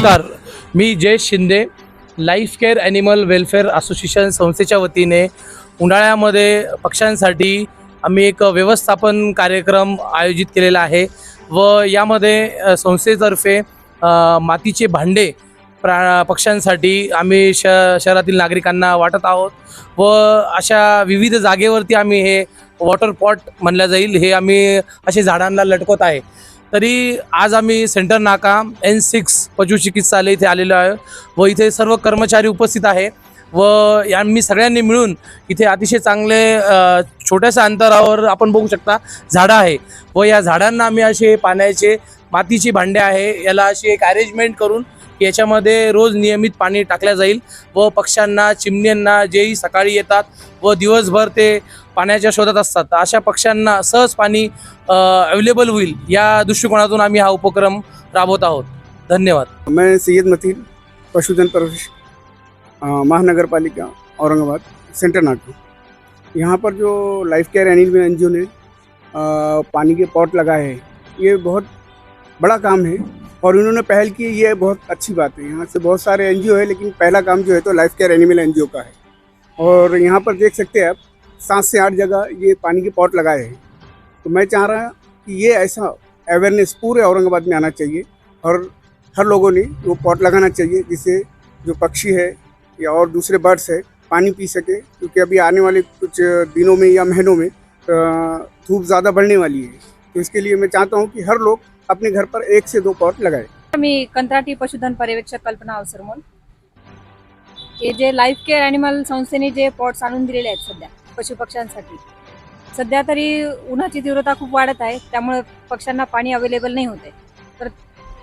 मी Jayesh Shinde. Life care animal welfare association संस्थेच्या वतीने उन्हाळ्यामध्ये पक्ष्यांसाठी आम्ही एक व्यवस्थापन कार्यक्रम आयोजित केलेला आहे व यामध्ये संस्थेतर्फे मातीचे भांडे प्रा पक्ष्यांसाठी आम्ही श शहरातील नागरिकांना वाटत आहोत व अशा विविध जागेवरती आम्ही हे वॉटर पॉट म्हणलं जाईल. हे आम्ही असे झाडांना लटकवत आहे. तरी आज आम्ही सेंटर नाका एन सिक्स पशुचिकित्सालय इथे आलेलो आहे व इथे सर्व कर्मचारी उपस्थित आहे व या मी सगळ्यांनी मिळून इथे अतिशय चांगले छोट्याशा अंतरावर आपण बघू शकता झाडं आहे व या झाडांना आम्ही असे पाण्याचे मातीची भांडे आहे याला अशी एक अरेंजमेंट करून याच्यामध्ये रोज नियमित पाणी टाकल्या जाईल व पक्ष्यांना चिमण्यांना जेही सकाळी येतात व दिवसभर ते पाण्याच्या शोधात असतात. तर अशा पक्ष्यांना सहज पाणी अवेलेबल होईल या दृष्टिकोनातून आम्ही हा उपक्रम राबवत आहोत. धन्यवाद. मैं सैयद मतीन पशुधन प्रवेश महानगरपालिका औरंगाबाद सेंटर नागपुर। यहाँ पर जो life care animal N G ने पानी के पॉट लगाए हैं ये बहुत बड़ा काम है और इन्होंने पहल की ये बहुत अच्छी बात है। यहाँ से बहुत सारे एन है लेकिन पहला काम जो है तो लाइफ केयर एनिमल एन का है। और यहाँ पर देख सकते हैं आप सात से आठ जगह ये पानी के पॉट लगाए हैं। तो मैं चाह रहा कि ये ऐसा अवेयरनेस पूरे औरंगाबाद में आना चाहिए और हर लोगों ने वो पॉट लगाना चाहिए जिससे जो पक्षी है या और दूसरे बर्ड्स है, पानी पी सके, क्योंकि अभी आने वाले कुछ दिनों में या महीनों में धूप ज़्यादा बढ़ने वाली है। तो इसके लिए मैं चाहता हूँ कि हर लोग अपने घर पर एक से दो पॉट लगाए। मी कंत्राटी पशुधन पर्यवेक्षक कल्पना अवसरमोल। हे जे लाईफ केअर ॲनिमल संस्थेने जे पॉट्स आणून दिलेले आहेत सध्या पशुपक्ष्यांसाठी. सध्या तरी उन्हाची तीव्रता खूप वाढत आहे त्यामुळे पक्ष्यांना पाणी अवेलेबल नाही होते तर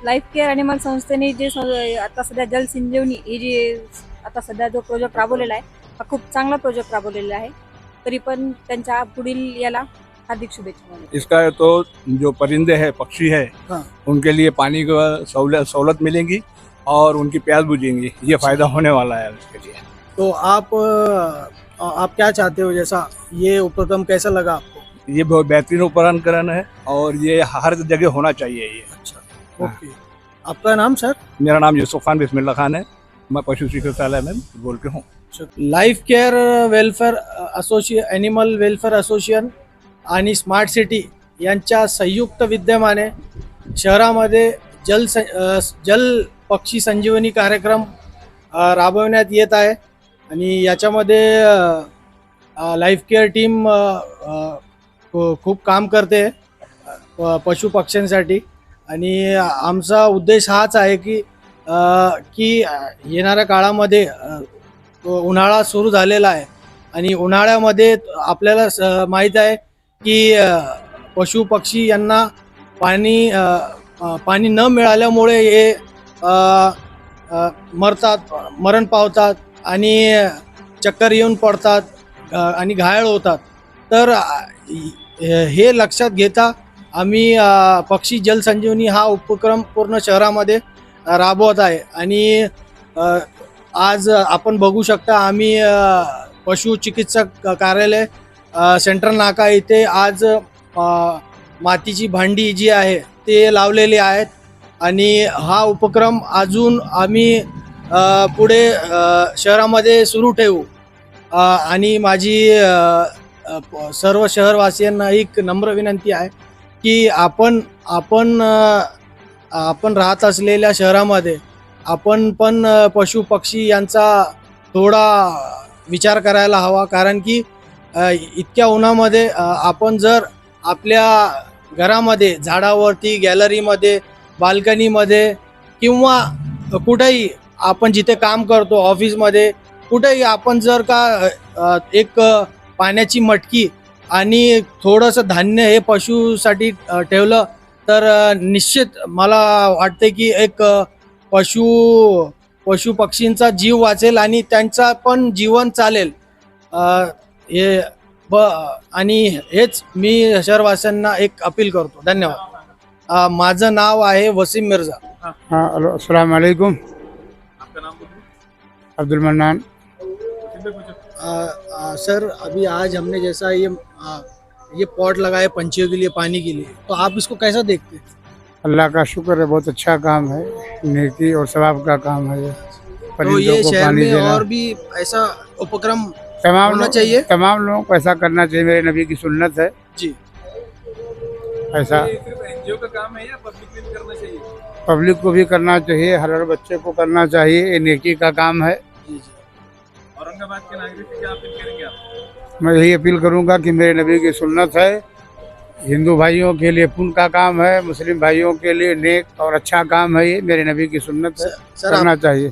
लाईफ केअर ॲनिमल संस्थेने जे आता सध्या जल संजीवनी ही जी आता सध्या जो प्रोजेक्ट राबवलेला आहे हा खूप चांगला प्रोजेक्ट राबवलेला आहे. तरी पण त्यांच्या पुढील याला हार्दिक शुभेच्छा इसका तो जो परिंदे हैं पक्षी है हाँ। उनके लिए पानी का सहूलत सहूलत मिलेगी और उनकी प्यास बुझेंगी। ये फायदा होने वाला है उसके लिए। तो आप आप क्या चाहते हो जैसा ये उपक्रम कैसा लगा आपको? ये बहुत बेहतरीन उपकरण है और ये हर जगह होना चाहिए ये। अच्छा ओके। आपका नाम सर? मेरा नाम यूसुफ खान बिस्मिल्ला खान है। मैं पशु चिकित्सालय में बोल के हूँ। Life care welfare association animal welfare association आणि स्मार्ट सिटी यांच्या संयुक्त विद्यमाने शहरामध्ये जल स जल पक्षी संजीवनी कार्यक्रम राबवण्यात येत आहे. आणि याच्यामध्ये लाईफ केअर टीम खूप काम करते पशु पक्ष्यांसाठी. आणि आमचा उद्देश हाच आहे की की येणाऱ्या काळामध्ये उन्हाळा सुरू झालेला आहे. आणि उन्हाळ्यामध्ये आपल्याला स- माहीत आहे की पशु पक्षी यांना पाणी पाणी न मिळाल्यामुळे हे मरतात मरण पावतात. आणि चक्कर येऊन पडतात आणि घायल होतात. तर हे लक्षात घेता आम्ही पक्षी जलसंजीवनी हा उपक्रम पूर्ण शहरामध्ये राबवत आहे. आणि आज आपण बघू शकता आम्ही पशुचिकित्सक कार्यालय सेंट्रल नाका इथे आज मातीची भांडी जी आहे ते लावलेली आहेत. आणि हा उपक्रम अजून आम्ही पुढे शहरामध्ये सुरू ठेवू. आणि माझी सर्व शहरवासियांना एक नम्र विनंती आहे की आपण आपण आपण राहत असलेल्या शहरामध्ये आपण पण पशुपक्षी पशु पक्षी यांचा थोडा विचार करायला हवा. कारण की इतक्या उन्हामध्ये आपण जर आपल्या घरामध्ये झाडावरती गॅलरीमध्ये बाल्कनीमध्ये किंवा कुठेही आपण जिथे काम करतो ऑफिसमध्ये कुठेही आपण जर का एक पाण्याची मटकी आणि थोडंसं धान्य हे पशुसाठी ठेवलं तर निश्चित मला वाटते की एक पशु पशु पक्षींचा जीव वाचेल आणि त्यांचा पण जीवन चालेल. हे ब आणि हेच मी शहरवासियांना एक अपील करतो. धन्यवाद. माझं नाव आहे वसीम मिर्झा. हां हेलो अब्दुल मन्नान। अ, सर अभी आज हमने जैसा ये अ, ये पॉट लगाए पंछियों के लिए पानी के लिए तो आप इसको कैसा देखते हैं? अल्लाह का शुक्र है बहुत अच्छा काम है नेकी और सवाब का काम है ये। तो ये शहर में देना। और भी ऐसा उपक्रम तमाम होना चाहिए? तमाम लोगों को ऐसा करना चाहिए मेरे नबी की सुन्नत है। जी। ऐसा। एनजीओ का काम है या पब्लिक में करना चाहिए? पब्लिक को भी करना चाहिए हर हर बच्चे को करना चाहिए ये नेकी का काम है। औरंगाबाद के नागरिक से क्या अपील करेंगे आप। मैं यही अपील करूंगा कि मेरे नबी की सुन्नत है। हिंदू भाइयों के लिए पुण्य का काम है मुस्लिम भाइयों के लिए नेक और अच्छा काम है ये मेरे नबी की सुन्नत है। करना चाहिए।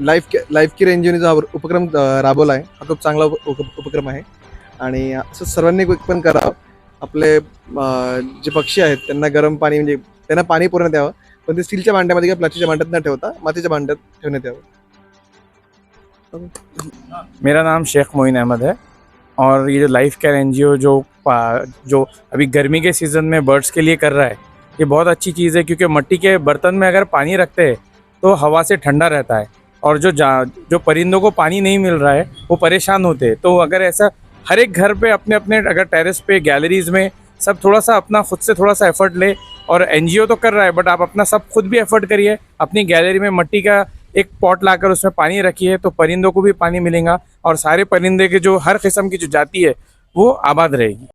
लाईफ के लाईफ केअर एनजीओने जो हा उपक्रम राबवला आहे हा खूप चांगला उप- उप- उपक्रम आहे. आणि असं सर्वांनी पण करावं. आपले जे पक्षी आहेत त्यांना गरम पाणी म्हणजे त्यांना पाणी पुरवण्यात यावं पण ते स्टीलच्या भांड्यामध्ये किंवा प्लास्टिकच्या भांड्यात न ठेवता मातीच्या भांड्यात ठेवण्यात यावं. मेरा नाम शेख मोइन अहमद है और ये जो लाइफ केयर एन जो जो अभी गर्मी के सीज़न में बर्ड्स के लिए कर रहा है, ये बहुत अच्छी चीज़ है क्योंकि मिट्टी के बर्तन में अगर पानी रखते हैं तो हवा से ठंडा रहता है और जो जा, जो परिंदों को पानी नहीं मिल रहा है, वो परेशान होते हैं। तो अगर ऐसा हर एक घर पे अपने अपने अगर टेरेस पे, गैलरीज में सब थोड़ा सा अपना खुद से थोड़ा सा एफर्ट ले और एनजीओ तो कर रहा है, बट आप अपना सब खुद भी एफर्ट करिए, अपनी गैलरी में मिट्टी का एक पॉट लाकर उसमें पानी रखिए तो परिंदों को भी पानी मिलेगा और सारे परिंदे के जो हर किस्म की जो जाति है वो आबाद रहेगी।